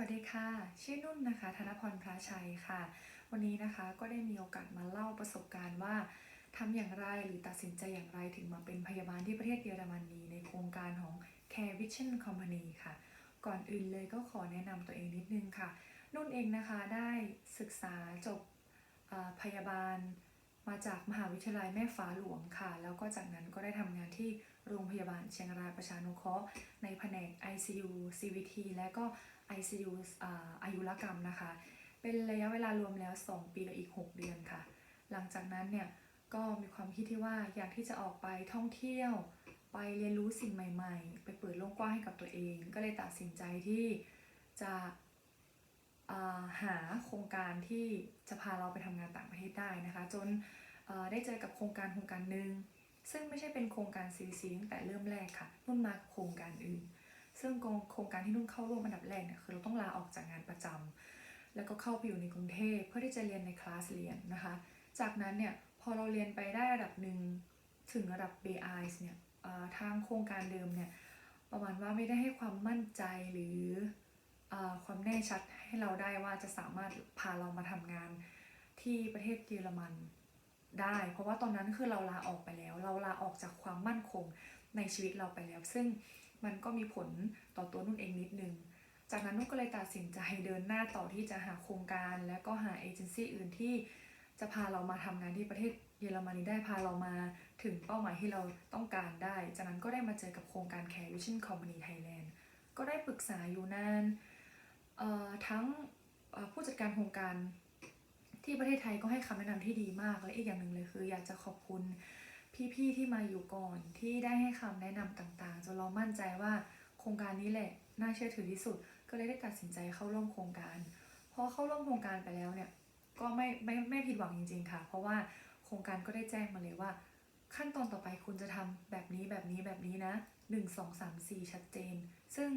วัสดีค่ะ ชื่อนุ่นนะคะ ธนพรพระชัยค่ะ วันนี้นะคะก็ได้มีโอกาสมาเล่าประสบการณ์ว่าทำอย่างไรหรือตัดสินใจอย่างไรถึงมาเป็นพยาบาลที่ประเทศเยอรมนีในโครงการของ Care Vision Company ค่ะ ก่อนอื่นเลยก็ขอแนะนำตัวเองนิดนึงค่ะ นุ่นเองนะคะได้ศึกษาจบพยาบาลมาจากมหาวิทยาลัยแม่ฟ้าหลวงค่ะ แล้วก็จากนั้นก็ได้ทำงานที่โรงพยาบาลเชียงรายประชานุเคราะห์ในแผนก ICU CVT และก็ ICU อาอายุรกรรมนะคะ เป็นระยะเวลารวมแล้ว 2 ปีและอีก 6 เดือนค่ะ หลังจากนั้นเนี่ยก็มีความคิดที่ว่าอยากที่จะออกไปท่องเที่ยว ไปเรียนรู้สิ่งใหม่ ๆ ไปเปิดโลกกว้างให้กับตัวเอง ก็เลยตัดสินใจที่จะาหาโครงการที่จะพาเราไปทำงานต่างประเทศได้นะคะ จนได้เจอกับโครงการโครงการหนึ่งซึ่งไม่ใช่เป็นโครงการ CVC ตั้งแต่เริ่มแรกค่ะนุ่นมาโครงการอื่น ซึ่งโครงการที่นุ่นเข้าร่วมอันดับแรกเนี่ยคือเราต้องลาออกจากงานประจำแล้วก็เข้าไปอยู่ในกรุงเทพเพื่อที่จะเรียนในคลาสเรียนนะคะ จากนั้นเนี่ยพอเราเรียนไปได้ระดับหนึ่งถึงระดับ BI เนี่ยทางโครงการเดิมเนี่ยประมาณว่าไม่ได้ให้ความมั่นใจหรืออความแน่ชัดให้เราได้ว่าจะสามารถพาเรามาทำงานที่ประเทศเยอรมันได้ เพราะว่าตอนนั้นคือเราลาออกไปแล้ว เราลาออกจากความมั่นคงในชีวิตเราไปแล้ว ซึ่ง มันก็มีผลต่อตัวนุ่นเองนิดนึง จากนั้นนุ่นก็เลยตัดสินใจเดินหน้าต่อที่จะหาโครงการ และก็หาเอเจนซี่อื่นที่จะพาเรามาทำงานที่ประเทศเยอรมนีได้พาเรามาถึงเป้าหมายที่เราต้องการได้ จากนั้นก็ได้มาเจอกับโครงการ Care Vision Company Thailand ก็ได้ปรึกษาอยู่นานเอ่อทั้งผู้จัดการโครงการที่ประเทศไทยก็ให้คำแนะนำที่ดีมากและอีกอย่างหนึ่งเลยคือ อยากจะขอบคุณ พี่ๆที่มาอยู่ก่อนที่ได้ให้คำแนะนำต่างๆจนเรามั่นใจว่าโครงการนี้แหละน่าเชื่อถือที่สุด ก็เลยได้ตัดสินใจเข้าร่วมโครงการพอเข้าร่วมโครงการไปแล้วเนี่ยก็ไม่ไม่ไม่ผิดหวังจริง ๆ ค่ะ เพราะว่าโครงการก็ได้แจ้งมาเลยว่า ขั้นตอนต่อไปคุณจะทำแบบนี้แบบนี้แบบนี้นะ 1 2 3 4 ชัดเจน ซึ่ง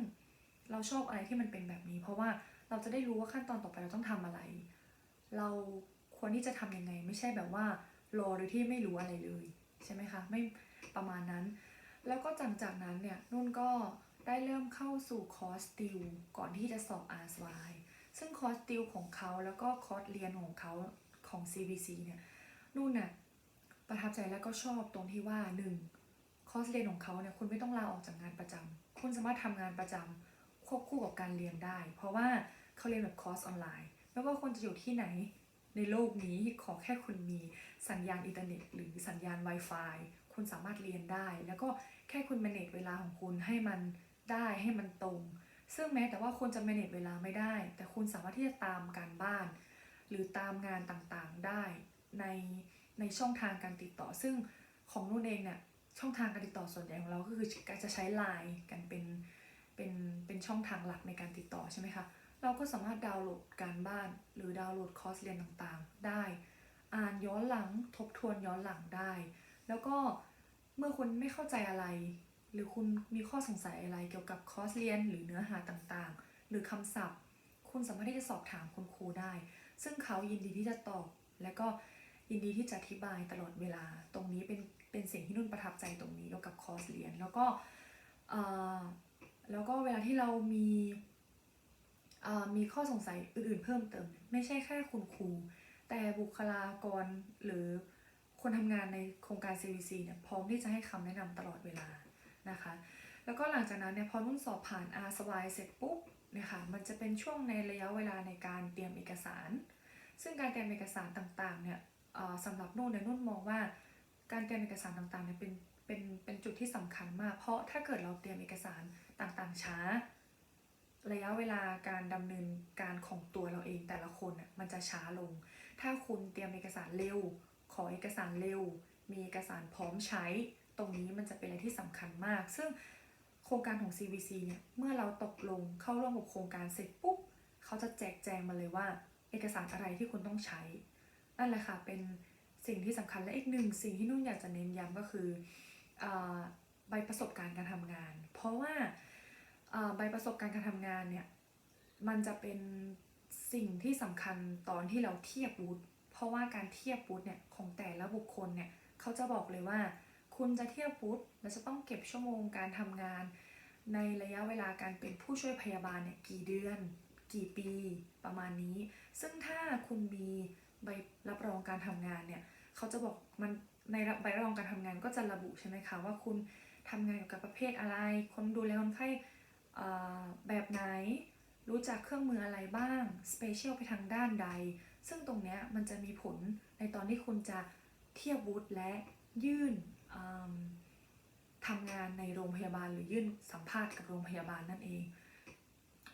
เราชอบอะไรที่มันเป็นแบบนี้ เพราะว่าเราจะได้รู้ว่าขั้นตอนต่อไปเราต้องทำอะไร เราควรที่จะทำยังไง ไม่ใช่แบบว่ารอโดยที่ไม่รู้อะไรเลย ใช่ไหมคะไม่ประมาณนั้น แล้วก็จากจากนั้นเนี่ยนุ่นก็ได้เริ่มเข้าสู่คอร์สติวก่อนที่จะสอบ RSY ซึ่งคอร์สติวของเขาแล้วก็คอร์สเรียนของเขาของ CVC เนี่ยนุ่นน่ะประทับใจแล้วก็ชอบตรงที่ว่าหนึ่งคอร์สเรียนของเขาเนี่ยคุณไม่ต้องลาออกจากงานประจำคุณสามารถทำงานประจำควบคู่กับการเรียนได้ เพราะว่าเขาเรียนแบบคอร์สออนไลน์ ไม่ว่าคุณจะอยู่ที่ไหน ในโลกนี้ขอแค่คุณมีสัญญาณอินเทอร์เน็ต หรือสัญญาณ Wi-Fi คุณสามารถเรียนได้ แล้วก็แค่คุณ manage เวลาของคุณให้มันได้ให้มันตรง ซึ่งแม้แต่ว่าคุณจะ manage เวลาไม่ได้ แต่คุณสามารถที่จะตามการบ้าน หรือตามงานต่างๆได้ในในช่องทางการติดต่อ ซึ่งของนุ่นเองเนี่ยช่องทางการติดต่อส่วนใหญ่ของเราก็คือการจะใช้ Line กันเป็นเป็นเป็นช่องทางหลักในการติดต่อใช่ไหมคะ เราก็สามารถดาวน์โหลดการบ้าน หรือดาวน์โหลดคอร์สเรียนต่างๆ ได้ อ่านย้อนหลังทบทวนย้อนหลังได้ แล้วก็เมื่อคุณไม่เข้าใจอะไร หรือคุณมีข้อสงสัยอะไรเกี่ยวกับคอร์สเรียนหรือเนื้อหาต่างๆ หรือคำศัพท์ คุณสามารถที่จะสอบถามคุณครูได้ ซึ่งเขายินดีที่จะตอบ และก็ยินดีที่จะอธิบายตลอดเวลา ตรงนี้เป็นเป็นสิ่งที่นุ่นประทับใจตรงนี้เกี่ยวกับคอร์สเรียน แล้วก็แล้วก็เวลาที่เรามี มีข้อสงสัยอื่นๆเพิ่มเติม ไม่ใช่แค่คุณครู แต่บุคลากรหรือคนทำงานในโครงการ CVC เนี่ยพร้อมที่จะให้คำแนะนำตลอดเวลานะคะ แล้วก็หลังจากนั้นเนี่ยพอนุ่นสอบผ่าน r s y เสร็จปุ๊บเนี่ยค่ะมันจะเป็นช่วงในระยะเวลาในการเตรียมเอกสาร ซึ่งการเตรียมเอกสารต่างๆเนี่ยสำหรับนุ่นเนี่ยนุ่นมองว่า การเตรียมเอกสารต่างๆเนี่ยเป็นเป็นเป็นจุดที่สำคัญมาก เพราะถ้าเกิดเราเตรียมเอกสารต่างๆช้า ระยะเวลาการดำเนินการของตัวเราเองแต่ละคนน่ะมันจะช้าลง ถ้าคุณเตรียมเอกสารเร็ว ขอเอกสารเร็ว มีเอกสารพร้อมใช้ ตรงนี้มันจะเป็นอะไรที่สำคัญมาก ซึ่งโครงการของ CVC เนี่ยเมื่อเราตกลงเข้าร่วมกับโครงการเสร็จปุ๊บเขาจะแจกแจงมาเลยว่า เอกสารอะไรที่คุณต้องใช้ นั่นแหละค่ะเป็นสิ่งที่สำคัญและอีกหนึ่งสิ่งที่นุ่นอยากจะเน้นย้ำก็คืออใบประสบการณ์การทำงาน เพราะว่า ใบประสบการณ์การทำงานเนี่ย มันจะเป็นสิ่งที่สำคัญตอนที่เราเทียบวุฒิเพราะว่าการเทียบวุฒิเนี่ยของแต่ละบุคคลเนี่ยเขาจะบอกเลยว่า คุณจะเทียบวุฒิและจะต้องเก็บชั่วโมงการทำงาน ในระยะเวลาการเป็นผู้ช่วยพยาบาลเนี่ยกี่เดือน กี่ปีประมาณนี้ ซึ่งถ้าคุณมีใบรับรองการทำงานเนี่ยเขาจะบอกมันในใบรับรองการทำงานก็จะระบุใช่ไหมคะว่าคุณทำงานเกี่ยวกับประเภทอะไร คนดูแลคนไข้ แบบไหน รู้จักเครื่องมืออะไรบ้าง สเปเชียลไปทางด้านใด ซึ่งตรงเนี้ยมันจะมีผลในตอนที่คุณจะเทียบวุฒิและยื่นทำงานในโรงพยาบาลหรือยื่นสัมภาษณ์กับโรงพยาบาลนั่นเอง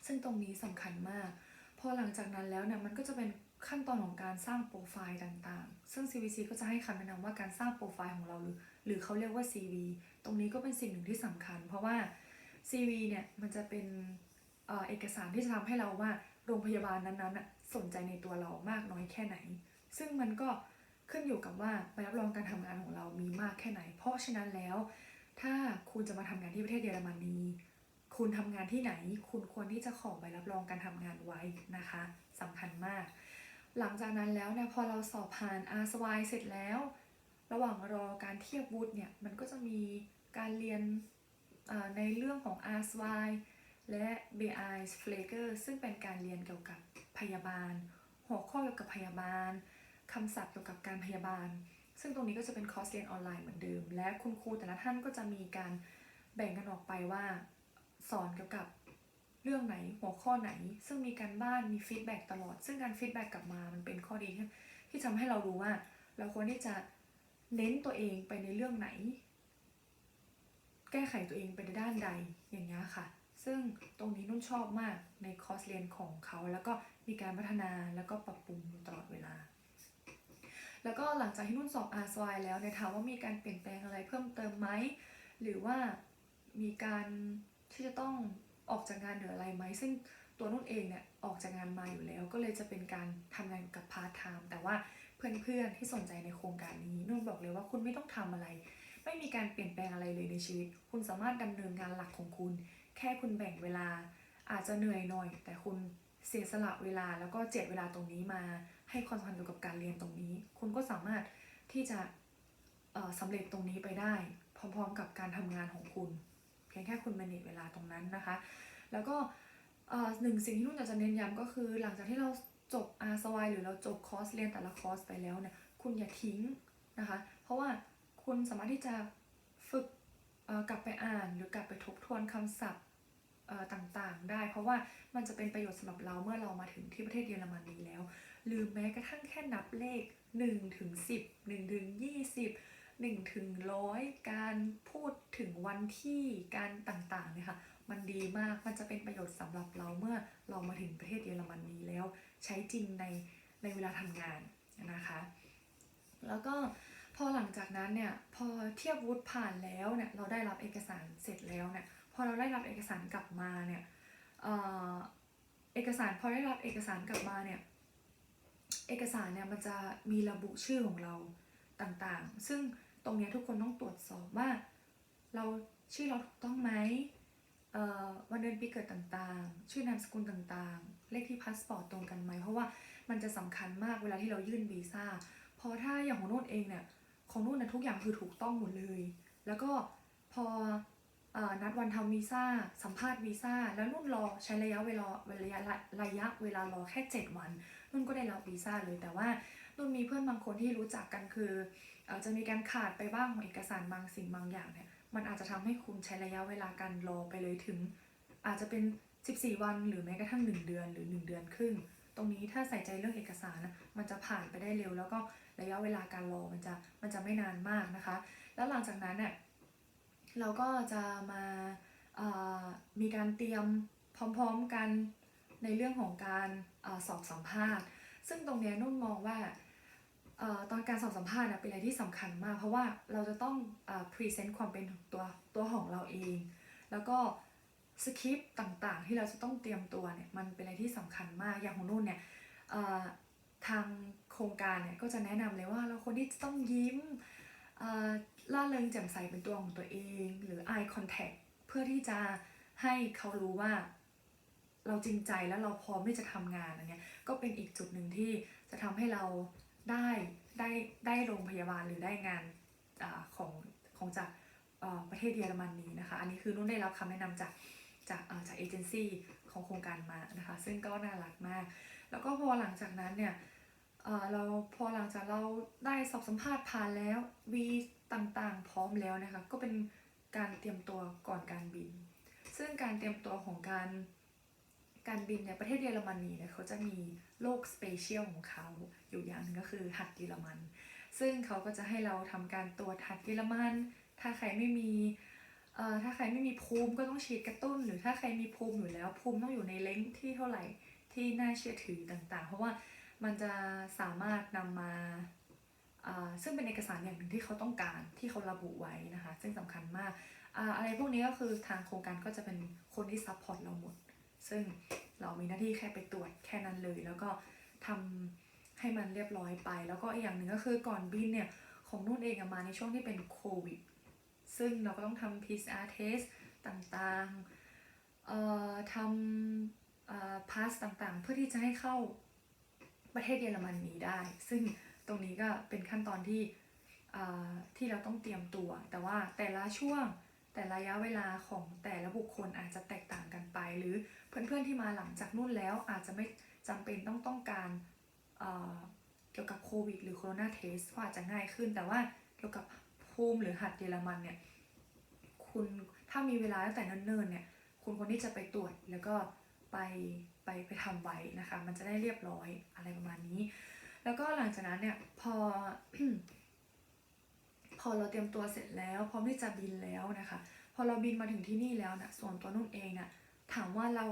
ซึ่งตรงนี้สำคัญมาก พอหลังจากนั้นแล้วเนี่ยมันก็จะเป็นขั้นตอนของการสร้างโปรไฟล์ต่างๆ ซึ่ง CVC ก็จะให้คำแนะนำว่าการสร้างโปรไฟล์ของเราหรือหรือเขาเรียกว่า CV ตรงนี้ก็เป็นสิ่งหนึ่งที่สำคัญ เพราะว่า CV เนี่ยมันจะเป็นเอ่อเอกสารที่จะทำให้เราว่าโรงพยาบาลนั้นๆน่ะสนใจในตัวเรามากน้อยแค่ไหน ซึ่งมันก็ขึ้นอยู่กับว่าใบรับรองการทำงานของเรามีมากแค่ไหน เพราะฉะนั้นแล้ว ถ้าคุณจะมาทำงานที่ประเทศเยอรมนีคุณทำงานที่ไหน คุณควรที่จะขอใบรับรองการทำงานไว้นะคะสำคัญมาก หลังจากนั้นแล้วเนี่ยพอเราสอบผ่าน r s y เสร็จแล้ว ระหว่างรอการเทียบวุฒิเนี่ยมันก็จะมีการเรียน ในเรื่องของ r s y และ BI f l a g e r ซึ่งเป็นการเรียนเกี่ยวกับพยาบาล หัวข้อเกี่ยวกับพยาบาลคำศัพท์เกี่ยวกับการพยาบาล ซึ่งตรงนี้ก็จะเป็นคอร์สเรียนออนไลน์เหมือนเดิม และคุณครูแต่ละท่านก็จะมีการแบ่งกันออกไปว่าสอนเกี่ยวกับเรื่องไหนหัวข้อไหน ซึ่งมีการบ้านมีฟีดแบ็กตลอด ซึ่งการฟีดแบ็กกลับมามันเป็นข้อดีที่ที่ทำให้เรารู้ว่า เราควรที่จะเน้นตัวเองไปในเรื่องไหน ก้ไขตัวเองไปในด้านใดอย่างเงี้ยค่ะ ซึ่งตรงนี้นุ่นชอบมากในคอร์สเรียนของเขาแล้วก็มีการพัฒนาแล้วก็ปรับปรุงตลอดเวลา แล้วก็หลังจากที่นุ่นสอบ r s y แล้วเนี่ยถามว่ามีการเปลี่ยนแปลงอะไรเพิ่มเติมไหมหรือว่ามีการที่จะต้องออกจากงานหรืออะไรไหมซึ่งตัวนุ่นเองเนี่ยออกจากงานมาอยู่แล้ว ก็เลยจะเป็นการทำงานกับพาร์ทไทม์แต่ว่าเพื่อนๆที่สนใจในโครงการนี้นุ่นบอกเลยว่าคุณไม่ต้องทำอะไร ไม่มีการเปลี่ยนแปลงอะไรเลยในชีวิต คุณสามารถดำเนินงานหลักของคุณ แค่คุณแบ่งเวลา อาจจะเหนื่อยหน่อย แต่คุณเสียสละเวลาแล้วก็เจ็ดเวลาตรงนี้มา ให้ความสำคัญเกี่ยวกับการเรียนตรงนี้ คุณก็สามารถที่จะเอ่อสำเร็จตรงนี้ไปได้ พร้อมๆ กับการทำงานของคุณ เพียงแค่คุณ manage เวลาตรงนั้นนะคะ แล้วก็หนึ่งสิ่งที่นุ่นอยากจะเน้นย้ำก็คือ หลังจากที่เราจบ r s y หรือเราจบคอร์สเรียนแต่ละคอร์สไปแล้วเนี่ยคุณอย่าทิ้งนะคะ เพราะว่า คุณสามารถที่จะฝึกกลับไปอ่านหรือกลับไปทบทวนคำศัพท์ต่างๆ ได้ เพราะว่ามันจะเป็นประโยชน์สำหรับเราเมื่อเรามาถึงที่ประเทศเยอรมนีแล้ว หรือแม้กระทั่งแค่นับเลข1ถึง10 1ถึง20 1ถึงร้อยการพูดถึงวันที่การต่างๆเนี่ยค่ะมันดีมากมันจะเป็นประโยชน์สำหรับเราเมื่อเรามาถึงประเทศเยอรมนีแล้ว ใช้จริงในในเวลาทำงานนะคะ แล้วก็ พอหลังจากนั้นเนี่ยพอเทียบวุฒิผ่านแล้วเนี่ยเราได้รับเอกสารเสร็จแล้วเนี่ยพอเราได้รับเอกสารกลับมาเนี่ยเอ่อเอกสารพอได้รับเอกสารกลับมาเนี่ยเอกสารเนี่ยมันจะมีระบุชื่อของเราต่างๆ ซึ่งตรงเนี้ยทุกคนต้องตรวจสอบว่า เราชื่อเราถูกต้องไหมวันเดือนปีเกิดต่างๆ ชื่อนามสกุลต่างๆ เลขที่พาสปอร์ตตรงกันไหม เพราะว่ามันจะสำคัญมากเวลาที่เรายื่นวีซ่า เพอถ้าอย่างของนุ่นเองเนี่ย ของนุ่นนี่ยทุกอย่างคือถูกต้องหมดเลย แล้วก็พออนัดวันทำวีซ่าสัมภาษณ์วีซ่าแล้วนุ่นรอใช้ระยะเวลาระยะระยะเวลารอแค่ 7 วัน นุ่นก็ได้รับวีซ่าเลยแต่ว่านุ่นมีเพื่อนบางคนที่รู้จักกันคืออจะมีการขาดไปบ้างของเอกสารบางสิ่งบางอย่างเนี่ยมันอาจจะทำให้คุณใช้ระยะเวลาการรอไปเลยถึง อาจจะเป็น 14 วันหรือแม้กระทั่ง 1 เดือนหรือ 1 เดือนครึ่ง ตรงนี้ถ้าใส่ใจเรื่องเอกสารนะมันจะผ่านไปได้เร็ว แล้วก็ ระยะเวลาการรอมันจะมันจะไม่นานมากนะคะ แล้วหลังจากนั้นเนี่ยเราก็จะมาเอ่อมีการเตรียมพร้อมๆกันในเรื่องของการอสอบสัมภาษณ์ ซึ่งตรงเนี้ยนุ่นมองว่าอ่อตอนการสอบสัมภาษณ์เนี่ยเป็นอะไรที่สำคัญมาก เพราะว่าเราจะต้องพรีเซนต์ความเป็นตัวตัวของเราเอง แล้วก็สคริปต์ต่างๆ ที่เราจะต้องเตรียมตัวเนี่ยมันเป็นอะไรที่สำคัญมากอย่างของนุ่นเนี่ยทาง โครงการเนี่ยก็จะแนะนำเลยว่าเราควรที่ต้องยิ้มล่าเริงแจ่มใสเป็นตัวของตัวเอง หรือ eye contact เพื่อที่จะให้เขารู้ว่า เราจริงใจแล้วเราพร้อมที่จะทำงานอันเนี้ยก็เป็นอีกจุดหนึ่งที่จะทำให้เราได้ได้ได้โรงพยาบาลหรือได้งานอของของจากประเทศเยอรมน,นีนะคะ อันนี้คือนุ่นได้รับคำแนะนำจากจากเอ่อจากเอเจนซี่ของโครงการมานะคะ ซึ่งก็น่ารักมาก แล้วก็พอหลังจากนั้นเนี่ย เราพอหลังจากเราได้สอบสัมภาษณ์ผ่านแล้ววีต่างๆ พร้อมแล้วนะคะ ก็เป็นการเตรียมตัวก่อนการบิน ซึ่งการเตรียมตัวของการการบินในประเทศเยอรมนีเนี่ยเขาจะมีโลกสเปเชียลของเขาอยู่อย่างหนึงก็คือหัดเยอรมัน ซึ่งเขาก็จะให้เราทำการตรวจหัดเยอรมัน ถ้าใครไม่มีเอ่อถ้าใครไม่มีภูมิก็ต้องฉีดกระตุ้น หรือถ้าใครมีภูมิอยู่แล้วภูมิต้องอยู่ในเลนส์ที่เท่าไหร่ที่น่าเชื่อถือต่างๆ เพราะว่า มันจะสามารถนำมาอ่าซึ่งเป็นเอกสารอย่างหนึ่งที่เขาต้องการที่เขาระบุไว้นะคะ ซึ่งสำคัญมากออะไรพวกนี้ก็คือทางโครงการก็จะเป็นคนที่ซัพพอร์ตเราหมด ซึ่งเรามีหน้าที่แค่ไปตรวจแค่นั้นเลย แล้วก็ทำให้มันเรียบร้อยไป แล้วก็อีกอย่างหนึ่งก็คือก่อนบินเนี่ยของนุ่นเองมาในช่วงที่เป็นโควิด ซึ่งเราก็ต้องทำ PCR test ต่างๆทำเอ่อ pass ต่างๆ เพื่อที่จะให้เข้า ประเทศเยอรมนนีได้ ซึ่งตรงนี้ก็เป็นขั้นตอนที่ที่เราต้องเตรียมตัว แต่ว่าแต่ละช่วงแต่ระยะเวลาของแต่ละบุคคลอาจจะแตกต่างกันไป หรือเพื่อนๆที่มาหลังจากนู่นแล้วอาจจะไม่จำเป็นต้องต้องการเอ่อเกี่ยวกับโควิดหรือโคโรนาเทสก็อาจจะง่ายขึ้น แต่ว่าเกี่ยวกับภูมิหรือหัดเยอรมันเนี่ยคุณถ้ามีเวลาตั้งแต่เนิ่นๆเนี่ยคุณควรที่จะไปตรวจแล้วก็ไป ไปไปทำไว้นะคะ มันจะได้เรียบร้อยอะไรประมาณนี้ แล้วก็หลังจากนั้นเนี่ยพอ พอเราเตรียมตัวเสร็จแล้ว พร้อมที่จะบินแล้วนะคะ พอเราบินมาถึงที่นี่แล้วนะส่วนตัวนุ่นเองน่ะถามว่าเรา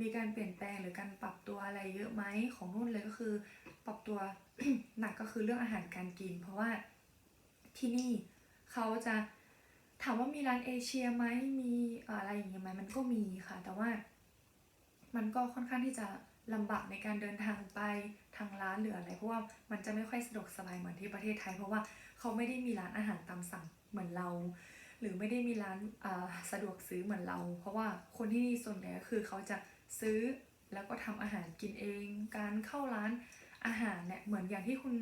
มีการเปลี่ยนแปลงหรือการปรับตัวอะไรเยอะไหมของนุ่นเลยก็คือ ปรับตัวหนักก็คือเรื่องอาหารการกิน เพราะว่าที่นี่เขาจะถามว่ามีร้านเอเชียไหมมีอะไรอย่างเงี้ยไหมมันก็มีค่ะ แต่ว่า มันก็ค่อนข้างที่จะลำบากในการเดินทางไปทางร้านหรืออะไรเพราะว่ามันจะไม่ค่อยสะดวกสบายเหมือนที่ประเทศไทย เพราะว่าเขาไม่ได้มีร้านอาหารตามสั่งเหมือนเรา หรือไม่ได้มีร้านสะดวกซื้อเหมือนเรา เพราะว่าคนที่นี่ส่วนใหญ่ก็คือเขาจะซื้อแล้วก็ทำอาหารกินเอง การเข้าร้านอาหารเนี่ยเหมือนอย่างที่คุณ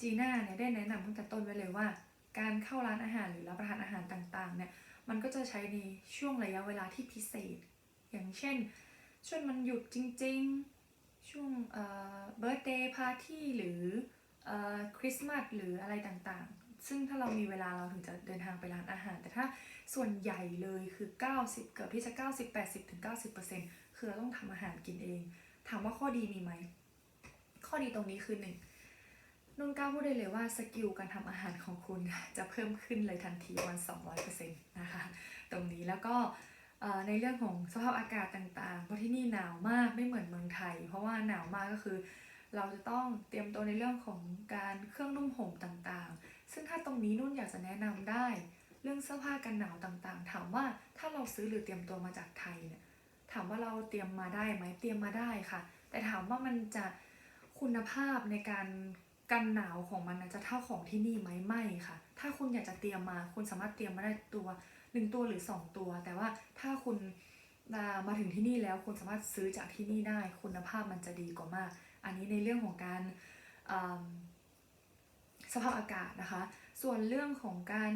จีน่าเนี่ยได้แนะนำตั้งแต่ต้นไว้เลยว่า การเข้าร้านอาหารหรือรับประทานอาหารต่างๆเนี่ยมันก็จะใช้ในช่วงระยะเวลาที่พิเศษ อย่างเช่น ช่วงมันหยุดจริงๆ ช่วงเอ่อเบิร์ตเดย์พาร์ตี้หรือเอ่อคริสต์มาสหรืออะไรต่างๆ ซึ่งถ้าเรามีเวลาเราถึงจะเดินทางไปร้านอาหาร แต่ถ้าส่วนใหญ่เลยคือ 90 เกือบที่จะ 90 80ถึง90%คือเราต้องทำอาหารกินเอง ถามว่าข้อดีมีไหม ข้อดีตรงนี้คือหนึ่งนุ่นกล้าพูดได้เลยว่าสกิลการทำอาหารของคุณจะเพิ่มขึ้นเลยทันทีวัน200%นะคะ ตรงนี้แล้วก็ ในเรื่องของสภาพอากาศต่างๆ เพราะที่นี่หนาวมากไม่เหมือนเมืองไทย เพราะว่าหนาวมากก็คือ เราจะต้องเตรียมตัวในเรื่องของการเครื่องนุ่มห่มต่างๆ ซึ่งถ้าตรงนี้นุ่นอยากจะแนะนำได้ เรื่องเสื้อผ้ากันหนาวต่างๆ ถามว่าถ้าเราซื้อหรือเตรียมตัวมาจากไทยเนี่ยถามว่าเราเตรียมมาได้ไหมเตรียมมาได้ค่ะ แต่ถามว่ามันจะคุณภาพในการกันหนาวของมันจะเท่าของที่นี่ไหมไม่ค่ะ ถ้าคุณอยากจะเตรียมมา คุณสามารถเตรียมมาได้ตัว หนึ่งตัวหรือสองตัว แต่ว่าถ้าคุณมาถึงที่นี่แล้วคุณสามารถซื้อจากที่นี่ได้ คุณภาพมันจะดีกว่ามาก อันนี้ในเรื่องของการสภาพอากาศนะคะ ส่วนเรื่องของการ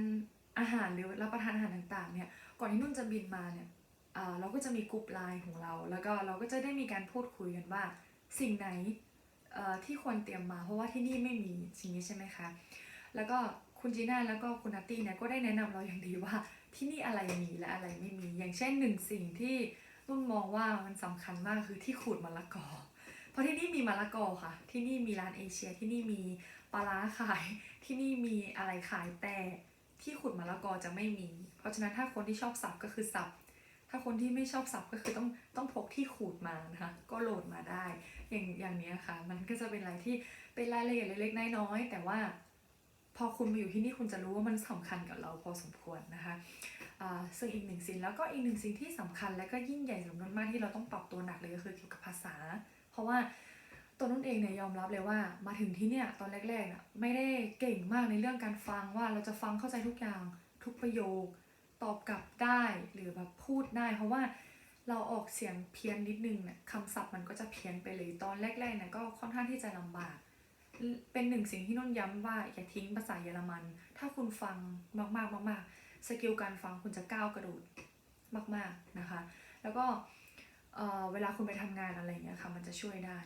อาหารหรือรับประทานอาหารต่างๆเนี่ย ก่อนที่นุ่นจะบินมาเนี่ยเราก็จะมีกลุ่มไลน์ของเรา แล้วก็เราก็จะได้มีการพูดคุยกันว่าสิ่งไหนที่ควรเตรียมมา เพราะว่าที่นี่ไม่มีสิ่งนี้ใช่ไหมคะ แล้วก็คุณจีน่าแล้วก็คุณนัตตี้เนี่ยก็ได้แนะนำเราอย่างดีว่า ที่นี่อะไรมีและอะไรไม่มี อย่างเช่นหนึ่งสิ่งที่นุ่นมองว่ามันสำคัญมากคือที่ขูดมะละกอ เพราะที่นี่มีมะละกอค่ะ ที่นี่มีร้านเอเชีย ที่นี่มีปลาร้าขาย ที่นี่มีอะไรขายแต่ที่ขูดมะละกอจะไม่มี เพราะฉะนั้นถ้าคนที่ชอบสับก็คือสับ ถ้าคนที่ไม่ชอบสับก็คือต้องต้องพกที่ขูดมานะคะ ก็โหลดมาได้ อย่างอย่างนี้ค่ะ มันก็จะเป็นอะไรที่เป็นรายละเอียดเล็กๆน้อยๆแต่ว่า พอคุณมาอยู่ที่นี่คุณจะรู้ว่ามันสำคัญกับเราพอสมควรนะคะซึ่งอีกหนึ่งสิ่งแล้วก็อีกหนึ่งสิ่งที่สำคัญและก็ยิ่งใหญ่สำคัญมากที่เราต้องปรับตัวหนักเลยก็คือเกี่ยวกับภาษา เพราะว่าตัวนุ่นเองเนี่ยยอมรับเลยว่ามาถึงที่เนี่ยตอนแรกๆน่ะไม่ได้เก่งมากในเรื่องการฟังว่าเราจะฟังเข้าใจทุกอย่างทุกประโยค ตอบกลับได้หรือแบบพูดได้ เพราะว่าเราออกเสียงเพี้ยนนิดนึงเนี่ยคำศัพท์มันก็จะเพี้ยนไปเลยตอนแรกๆเนี่ยก็ค่อนข้างที่จะลำบาก เป็นหนึ่งสิ่งที่นุ่นย้ำว่าอย่าทิ้งภาษาเยอรมัน ถ้าคุณฟังมากๆมากๆสกิลการฟังคุณจะก้าวกระโดดมากๆนะคะ แล้วก็เวลาคุณไปทำงานอะไรเงี้ยค่ะมันจะช่วยได้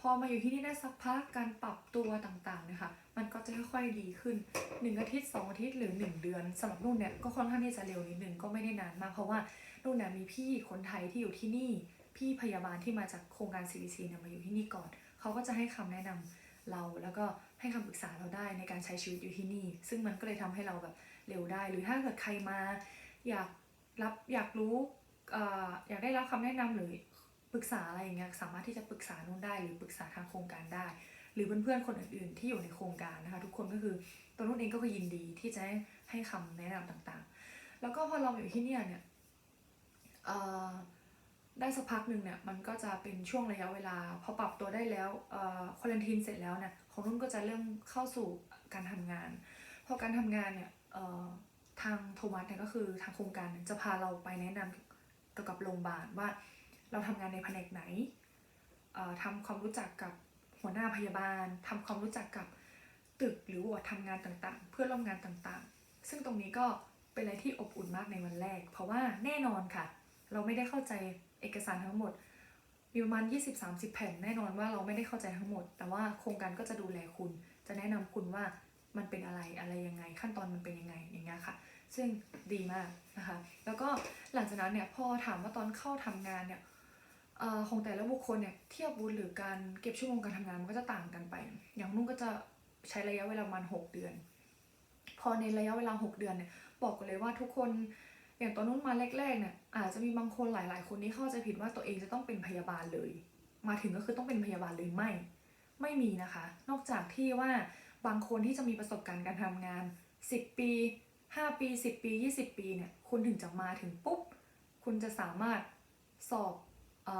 พอมาอยู่ที่นี่ได้สักพักการปรับตัวต่างๆเนี่ยค่ะมันก็จะค่อยๆดีขึ้นหนึ่งอาทิตย์สองอาทิตย์หรือหนึ่งเดือนสำหรับนุ่นเนี่ยก็ค่อนข้างที่จะเร็วนิดนึงก็ไม่ได้นานมากเพราะว่านุ่นเนี่ยมีพี่คนไทยที่อยู่ที่นี่ พี่พยาบาลที่มาจากโครงการ CBC เนี่ยมาอยู่ที่นี่ก่อนเขาก็จะให้คำแนะนำ เราแล้วก็ให้คำปรึกษาเราได้ในการใช้ชีวิตอยู่ที่นี่ ซึ่งมันก็เลยทำให้เราแบบเร็วได้ หรือถ้าเกิดใครมาอยากรับอยากรู้ออยากได้รับคำแนะนำหรือปรึกษาอะไรอย่างเงี้ยสามารถที่จะปรึกษานุ่นได้ หรือปรึกษาทางโครงการได้ หรือเพื่อนๆคนอื่นๆที่อยู่ในโครงการนะคะทุกคนก็คือตัวนุ่นเองก็คือยินดีที่จะให้ให้คำแนะนำต่างๆ แล้วก็พอเราอยู่ที่เนี่ยเนี่ยเอ่อ ได้สักพักหนึ่งเนี่ยมันก็จะเป็นช่วงระยะเวลา พอปรับตัวได้แล้วเอ่อควอลันทีนเสร็จแล้วเนี่ยของนุ่นก็จะเริ่มเข้าสู่การทำงาน พอการทำงานเนี่ยเอ่อทางโทมัสเนี่ยก็คือทางโครงการจะพาเราไปแนะนำเกี่ยวกับโรงพยาบาลว่าเราทำงานในแผนกไหนเอ่อทำความรู้จักกับหัวหน้าพยาบาลทำความรู้จักกับตึกหรือวอร์ดทำงานต่างๆ เพื่อร่วมงานต่างๆ ซึ่งตรงนี้ก็เป็นอะไรที่อบอุ่นมากในวันแรก เพราะว่าแน่นอนค่ะ เราไม่ได้เข้าใจ เอกสารทั้งหมดมีประมาณ 20-30 แผ่นแน่นอนว่าเราไม่ได้เข้าใจทั้งหมด แต่ว่าโครงการก็จะดูแลคุณ จะแนะนำคุณว่ามันเป็นอะไรอะไรยังไง ขั้นตอนมันเป็นยังไงอย่างเงี้ยค่ะ ซึ่งดีมากนะคะ แล้วก็หลังจากนั้นเนี่ยพอถามว่าตอนเข้าทำงานเนี่ยออของแต่ละบุคคลเนี่ยเทียบวุฒิหรือการเก็บชั่วโมงการทำงานมันก็จะต่างกันไป อย่างนุ่นก็จะใช้ระยะเวลาประมาณ 6 เดือน พอในระยะเวลา 6 เดือนเนี่ยบอกกันเลยว่าทุกคน อย่างตอนนู้นมาแรกๆเนี่ยอาจจะมีบางคนหลาย ๆ คนที่เข้าใจผิดว่าตัวเองจะต้องเป็นพยาบาลเลย มาถึงก็คือต้องเป็นพยาบาลเลยไม่ ไม่มีนะคะ นอกจากที่ว่าบางคนที่จะมีประสบการณ์การทำงาน 10 ปี 5 ปี 10 ปี 20 ปีเนี่ยคุณถึงจะมาถึงปุ๊บ คุณจะสามารถสอบอ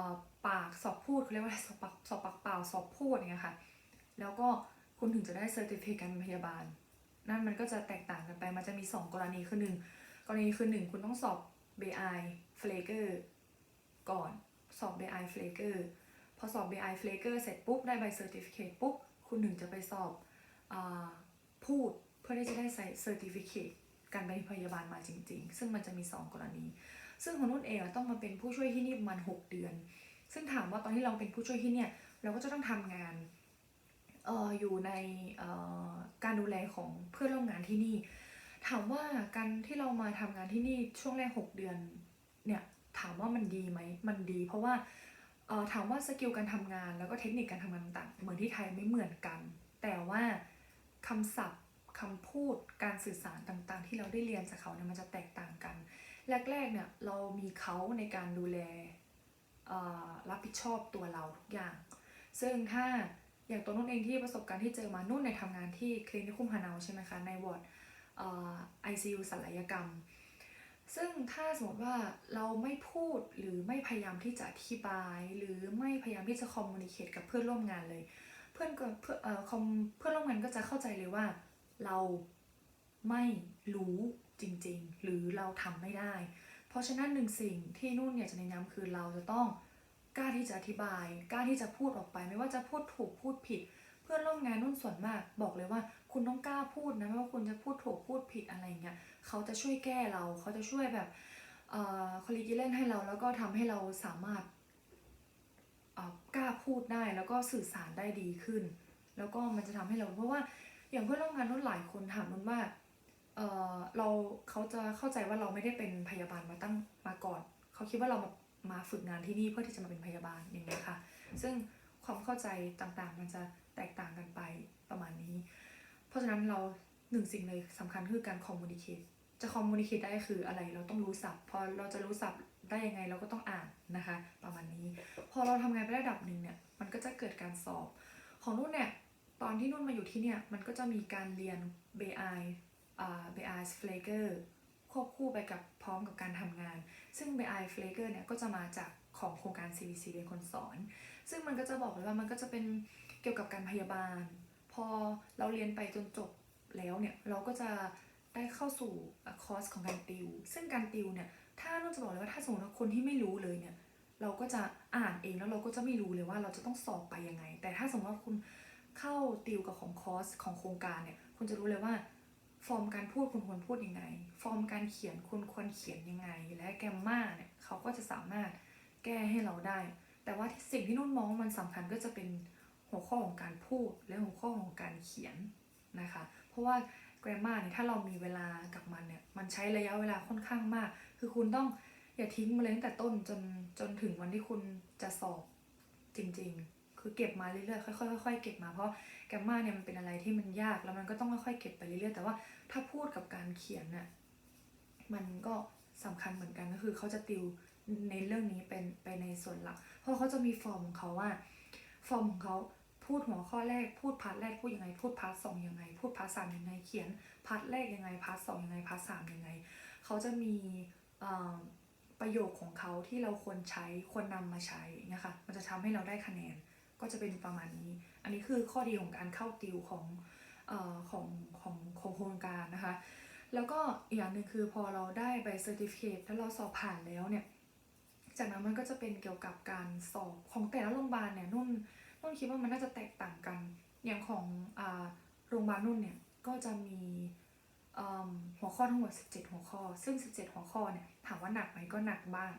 ปากสอบพูดเขาเรียกว่าอะไรสอบปากสอบปากเปล่าสอบพูดเงี้ยค่ะแล้วก็คุณถึงจะได้เซอร์ติฟิเคตการเป็นพยาบาล นั่นมันก็จะแตกต่างกันไปมันจะมี 2 กรณีคือหนึ่ง กรณีคือหนึ่งคุณต้องสอบ BI Flaker ก่อนสอบ BI Flaker พอสอบ BI Flaker เสร็จปุ๊บ ได้ใบ Certificate ปุ๊บ คุณถึงจะไปสอบอพูดเพื่อที่จะได้ใส่ Certificate การเป็นพยาบาลมาจริง ๆ ซึ่งมันจะมี 2 กรณี ซึ่งของนุ่นเองอต้องมาเป็นผู้ช่วยที่นี่ประมาณ 6 เดือน ซึ่งถามว่าตอนที่เราเป็นผู้ช่วยที่เนี่ยเราก็จะต้องทำงานอออยู่ในการดูแลของเพื่อนร่วมงานที่นี่ ถามว่าการที่เรามาทำงานที่นี่ช่วงแรก6เดือนเนี่ยถามว่ามันดีไหมมันดี เพราะว่าถามว่าสกิลการทำงานแล้วก็เทคนิคการทำงานต่างเหมือนที่ไทยไม่เหมือนกัน แต่ว่าคำศัพท์คำพูดการสื่อสารต่างๆ ที่เราได้เรียนจากเขาเนี่ยมันจะแตกต่างกัน แรกๆเนี่ยเรามีเขาในการดูแลรับผิดชอบตัวเราทุกอย่าง ซึ่งถ้าอย่างตัวนุ่นเองที่ประสบการณ์ที่เจอมานุ่นในยทำงานที่คลินิกคุ้มฮานาวใช่ไหมคะในวอร์ด เอ่อ ICU ศัลยกรรม ซึ่งถ้าสมมติว่าเราไม่พูดหรือไม่พยายามที่จะอธิบาย หรือไม่พยายามที่จะคอมมูนิเคตกับเพื่อนร่วมงานเลย เพื่อนก็เพื่อนเอ่อคอมเพื่อนร่วมงานก็จะเข้าใจเลยว่า เราไม่รู้จริงๆ หรือเราทำไม่ได้ เพราะฉะนั้นหนึ่งสิ่งที่นุ่นอยากจะแนะนำคือเราจะต้องกล้าที่จะอธิบาย กล้าที่จะพูดออกไป ไม่ว่าจะพูดถูกพูดผิด เพื่อนร่วมงานนุ่นส่วนมาก บอกเลยว่า คุณต้องกล้าพูดนะไม่ว่าคุณจะพูดถูกพูดผิดอะไรเงี้ยเขาจะช่วยแก้เราเขาจะช่วยแบบเอ่อคอลลีกิเล่นให้เราแล้วก็ทำให้เราสามารถเอ่อกล้าพูดได้แล้วก็สื่อสารได้ดีขึ้น แล้วก็มันจะทำให้เราเพราะว่าอย่างเพื่อนร่วมงานนุ่นหลายคนถามนุ่นว่าเอ่อเราเขาจะเข้าใจว่าเราไม่ได้เป็นพยาบาลมาตั้งมาก่อน เขาคิดว่าเรามามาฝึกงานที่นี่เพื่อที่จะมาเป็นพยาบาลอย่างเงี้ยค่ะ ซึ่งความเข้าใจต่างๆ มันจะ แตกต่างกันไปประมาณนี้ เพราะฉะนั้นเราหนึ่งสิ่งเลยสำคัญคือการคอมมูนิเคตจะคอมมูนิเคตได้คืออะไร เราต้องรู้ศัพท์พอเราจะรู้ศัพท์ได้ยังไงเราก็ต้องอ่านนะคะ ประมาณนี้ พอเราทำงานไประดับหนึ่งเนี่ยมันก็จะเกิดการสอบ ของนุ่นเนี่ยตอนที่นุ่นมาอยู่ที่เนี่ยมันก็จะมีการเรียน BI อ่า BI Flaker ควบคู่ไปกับพร้อมกับการทำงาน ซึ่ง BI Flaker เนี่ยก็จะมาจากของโครงการ CVC เป็นคนสอน ซึ่งมันก็จะบอกเลยว่ามันก็จะเป็น กี่ยวกับการพยาบาล พอเราเรียนไปจนจบแล้วเนี่ยเราก็จะได้เข้าสู่คอร์สของการติว ซึ่งการติวเนี่ยถ้านุ่นจะบอกเลยว่าถ้าสมมติว่าคนที่ไม่รู้เลยเนี่ยเราก็จะอ่านเองแล้วเราก็จะไม่รู้เลยว่าเราจะต้องสอบไปยังไง แต่ถ้าสมมติว่าคุณเข้าติวกับของคอร์สของโครงการเนี่ยคุณจะรู้เลยว่า ฟอร์มการพูดคุณควรพูดยังไง ฟอร์มการเขียนคุณควรเขียนยังไง และแกมมาเนี่ยเขาก็จะสามารถแก้ให้เราได้ แต่ว่าที่สิ่งที่นุ่นมองว่ามันสำคัญก็จะเป็น หัวข้อของการพูดและหัวข้อของการเขียนนะคะ เพราะว่า grammar เนี่ยถ้าเรามีเวลากับมันเนี่ยมันใช้ระยะเวลาค่อนข้างมาก คือคุณต้องอย่าทิ้งมาเลยตั้งแต่ต้นจนจนถึงวันที่คุณจะสอบจริง ๆ คือเก็บมาเรื่อยๆค่อยๆค่อยๆเก็บมาเพราะแกมมาเนี่ยมันเป็นอะไรที่มันยากแล้วมันก็ต้องค่อยๆเก็บไปเรื่อยๆแต่ว่าถ้าพูดกับการเขียนน่ะมันก็สำคัญเหมือนกันก็คือเขาจะติวในเรื่องนี้เป็นไปในส่วนหลัก เพราะเขาจะมีฟอร์มของเขาว่า ฟอร์มของเขา พูดหัวข้อแรก พูดพาร์ทแรกพูดยังไง พูดพาร์ทสองยังไง พูดพาร์ทสามยังไง เขียนพาร์ทแรกยังไง พาร์ทสองยังไง พาร์ทสามยังไง เขาจะมีประโยคของเขาที่เราควรใช้ ควรนำมาใช้นะคะ มันจะทำให้เราได้คะแนน ก็จะเป็นประมาณนี้ อันนี้คือข้อดีของการเข้าติวของเอ่อของของของโครงการนะคะ แล้วก็อีกอย่างหนึ่งคือพอเราได้ใบเซอร์ติฟิเคตแล้วเราสอบผ่านแล้วเนี่ย จากนั้นมันก็จะเป็นเกี่ยวกับการสอบของแต่ละโรงพยาบาลเนี่ยนุ่น นุ่นคิดว่ามันน่าจะแตกต่างกัน อย่างของอโรงพยาบาลนุ่นเนี่ยก็จะมีหัวข้อทั้งหมด 17 หัวข้อ ซึ่ง 17 หัวข้อเนี่ยถามว่าหนักไหมก็หนักบ้าง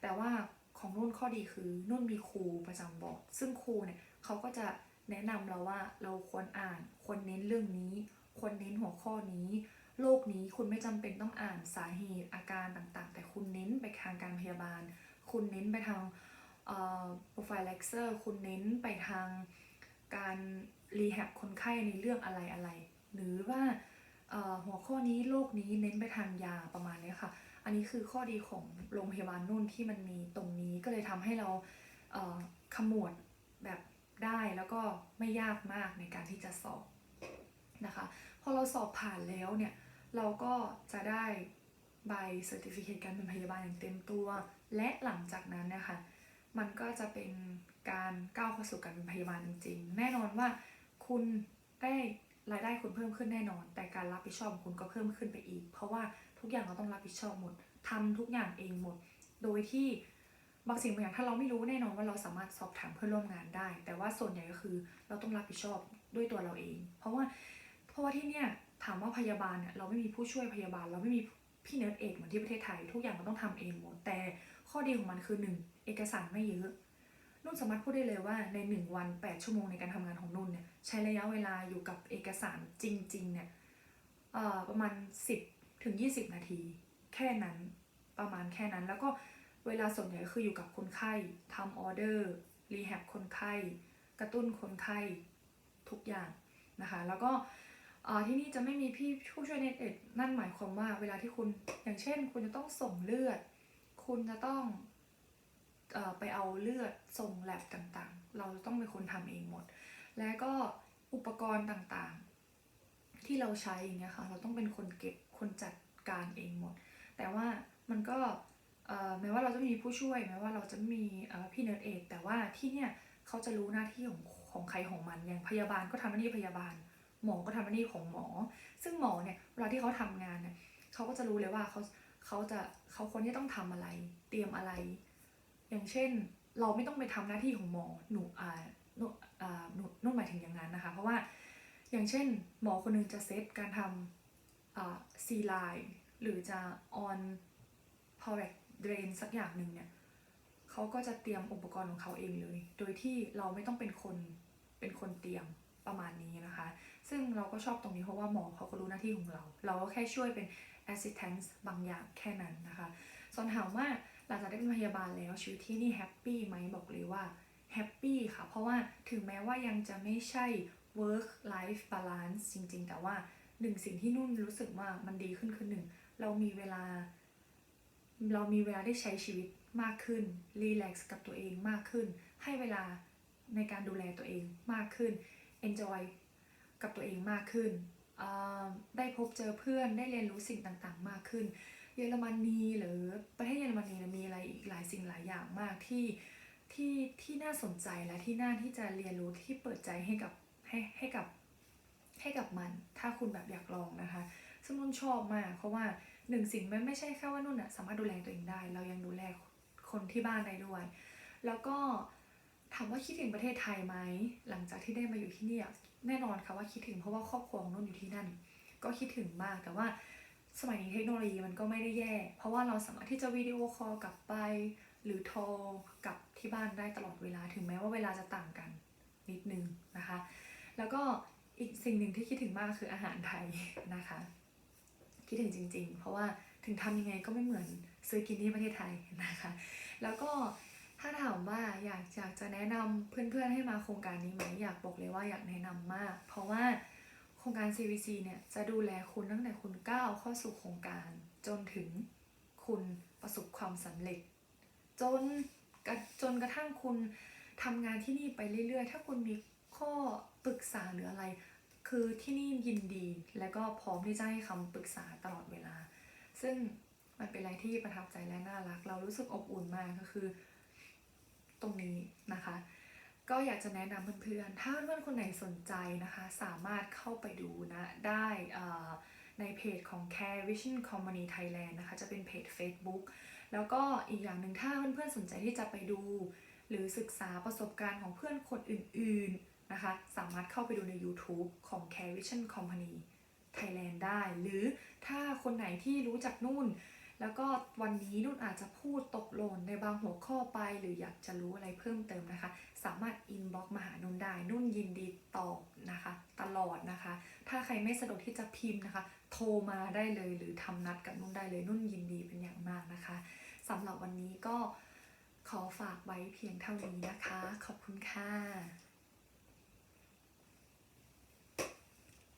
แต่ว่าของนุ่นข้อดีคือนุ่นมีครูประจำบอร์ดซึ่งครูเนี่ยเขาก็จะแนะนำเราว่าเราควรอ่าน ควรเน้นเรื่องนี้ ควรเน้นหัวข้อนี้โรคนี้คุณไม่จำเป็นต้องอ่านสาเหตุอาการต่างๆ แต่คุณเน้นไปทางการพยาบาล คุณเน้นไปทาง เอ่อ prophylaxis คุณเน้นไปทางการรีแฮบคนไข้ในเรื่องอะไรอะไร หรือว่าหัวข้อนี้โรคนี้เน้นไปทางยาประมาณนี้ค่ะ อันนี้คือข้อดีของโรงพยาบาลนุ่นที่มันมีตรงนี้ก็เลยทำให้เราเขมวดแบบได้แล้วก็ไม่ยากมากในการที่จะสอบนะคะ พอเราสอบผ่านแล้วเนี่ย เราก็จะได้ใบเซอร์ติฟิเคตการเป็นพยาบาลอย่างเต็มตัว และหลังจากนั้นนะคะ มันก็จะเป็นการก้าวเข้าสู่การเป็นพยาบาลจริง ๆ แน่นอนว่าคุณได้รายได้คุณเพิ่มขึ้นแน่นอน แต่การรับผิดชอบของคุณก็เพิ่มขึ้นไปอีก เพราะว่าทุกอย่างเราต้องรับผิดชอบหมดทำทุกอย่างเองหมด โดยที่บางสิ่งบางอย่างถ้าเราไม่รู้แน่นอนว่าเราสามารถสอบถามเพื่อนร่วมงานได้ แต่ว่าส่วนใหญ่ก็คือเราต้องรับผิดชอบด้วยตัวเราเอง เพราะว่าเพราะว่าที่เนี่ยถามว่าพยาบาลเนี่ยเราไม่มีผู้ช่วยพยาบาล เราไม่มี พี่เนิร์ดเอกเหมือนที่ประเทศไทยทุกอย่างเราต้องทำเองหมดแต่ข้อดีของมันคือหนึ่งเอกสารไม่เยอะนุ่นสามารถพูดได้เลยว่าใน 1 วัน 8 ชั่วโมงในการทำงานของนุ่นเนี่ยใช้ระยะเวลาอยู่กับเอกสารจริงๆเนี่ยประมาณ 10ถึง20 นาที แค่นั้นประมาณแค่นั้นแล้วก็เวลาส่วนใหญ่คืออยู่กับคนไข้ทำออเดอร์รีแฮบคนไข้ กระตุ้นคนไข้ทุกอย่างนะคะ แล้วก็ ที่นี่จะไม่มีพี่ผู้ช่วยเนตเอ็ดนั่นหมายความว่าเวลาที่คุณอย่างเช่น คุณจะต้องส่งเลือด คุณจะต้องอไปเอาเลือดส่งแลบต่างๆ เราต้องเป็นคนทำเองหมด และก็อุปกรณ์ต่างๆ ที่เราใช้อย่างเงี้ยค่ะเราต้องเป็นคนเก็บคนจัดการเองหมด แต่ว่ามันก็แม้ว่าเราจะมีผู้ช่วยแม้ว่าเราจะมีพี่เนิร์ดเอกแต่ว่าที่เนี่ยเขาจะรู้หน้าที่ของของใครของมันอย่างพยาบาลก็ทำหน้าที่พยาบาล หมอก็ทำหน้าที่ของหมอ ซึ่งหมอเนี่ยเวลาที่เขาทำงานเนี่ยเขาก็จะรู้เลยว่าเขาเขาจะเขาควรที่ต้องทำอะไร เตรียมอะไร อย่างเช่น เราไม่ต้องไปทำหน้าที่ของหมอหนูอ่าหนูอ่าหนูนุ่นหมายถึงอย่างนั้นนะคะ เพราะว่าอย่างเช่น หมอคนหนึงจะเซตการทำอ่าซีไลน์หรือจะออนพาวเวอร์เดรนสักอย่างหนึ่งเนี่ยเขาก็จะเตรียมอุปกรณ์ของเขาเองเลย โดยที่เราไม่ต้องเป็นคนเป็นคนเตรียมประมาณนี้นะคะ ซึ่งเราก็ชอบตรงนี้เพราะว่าหมอเขาก็รู้หน้าที่ของเรา เราก็แค่ช่วยเป็น assistance บางอย่างแค่นั้นนะคะ ส่วนถามว่าหลังจากได้เป็นพยาบาลแล้วชีวิตที่นี่แฮปปี้ไหมบอกเลยว่าแฮปปี้ค่ะ เพราะว่าถึงแม้ว่ายังจะไม่ใช่ work life balance จริงๆ แต่ว่าหนึ่งสิ่งที่นุ่นรู้สึกว่ามันดีขึ้นคือหนึ่งเรามีเวลา เรามีเวลาได้ใช้ชีวิตมากขึ้นรีแลกซ์กับตัวเองมากขึ้น ให้เวลาในการดูแลตัวเองมากขึ้น enjoy กับตัวเองมากขึ้น ได้พบเจอเพื่อนได้เรียนรู้สิ่งต่างๆ มากขึ้น เยอรมนีหรือประเทศเยอรมนีมีอะไรอีกหลายสิ่งหลายอย่างมากที่ที่ที่น่าสนใจและที่น่าที่จะเรียนรู้ที่เปิดใจให้กับให้ให้กับให้กับมัน ถ้าคุณแบบอยากลองนะคะ ซึ่งนุ่นชอบมาก เพราะว่าหนึ่งสิ่งมันไม่ใช่แค่ว่านุ่นอะสามารถดูแลตัวเองได้ เรายังดูแลคนที่บ้านได้ด้วย แล้วก็ถามว่าคิดถึงประเทศไทยไหมหลังจากที่ได้มาอยู่ที่นี่อะ แน่นอนค่ะว่าคิดถึงเพราะว่าครอบครัวของนุ่นอยู่ที่นั่น ก็คิดถึงมากแต่ว่าสมัยนี้เทคโนโลยีมันก็ไม่ได้แย่ เพราะว่าเราสามารถที่จะวิดีโอคอลกลับไป หรือโทรกลับที่บ้านได้ตลอดเวลาถึงแม้ว่าเวลาจะต่างกันนิดนึงนะคะ แล้วก็อีกสิ่งหนึ่งที่คิดถึงมากคืออาหารไทยนะคะ คิดถึงจริง ๆ เพราะว่าถึงทำยังไงก็ไม่เหมือนซื้อกินที่ประเทศไทยนะคะ แล้วก็ ถ้าถามว่าอยากอยากจะแนะนำเพื่อนๆให้มาโครงการนี้ไหมอยากบอกเลยว่าอยากแนะนำมาก เพราะว่าโครงการ CVC เนี่ยจะดูแลคุณตั้งแต่คุณก้าวเข้าสู่โครงการจนถึงคุณประสบความสำเร็จ จนจนกระทั่งคุณทำงานที่นี่ไปเรื่อยๆ ถ้าคุณมีข้อปรึกษาหรืออะไร คือที่นี่ยินดี และก็พร้อมที่จะให้คำปรึกษาตลอดเวลา ซึ่งมันเป็นอะไรที่ประทับใจและน่ารัก เรารู้สึกอบอุ่นมากก็คือ รงนี้นะคะ ก็อยากจะแนะนำเพื่อนๆ ถ้าเพื่อนๆคนไหนสนใจนะคะ สามารถเข้าไปดูนะได้ในเพจของ Care Vision Company Thailand นะคะ จะเป็นเพจ Facebook แล้วก็อีกอย่างหนึ่งถ้าเพื่อนๆสนใจที่จะไปดู หรือศึกษาประสบการณ์ของเพื่อนคนอื่นๆนะคะ สามารถเข้าไปดูใน YouTube ของ Care Vision Company Thailand ได้ หรือถ้าคนไหนที่รู้จักนุ่น แล้วก็วันนี้นุ่นอาจจะพูดตกหล่นในบางหัวข้อไป หรืออยากจะรู้อะไรเพิ่มเติมนะคะ สามารถอินบ็อกมาหานุ่นได้ นุ่นยินดีตอบนะคะ ตลอดนะคะ ถ้าใครไม่สะดวกที่จะพิมพ์นะคะ โทรมาได้เลยหรือทำนัดกับนุ่นได้เลย นุ่นยินดีเป็นอย่างมากนะคะสำหรับวันนี้ก็ขอฝากไว้เพียงเท่านี้นะคะ ขอบคุณค่ะ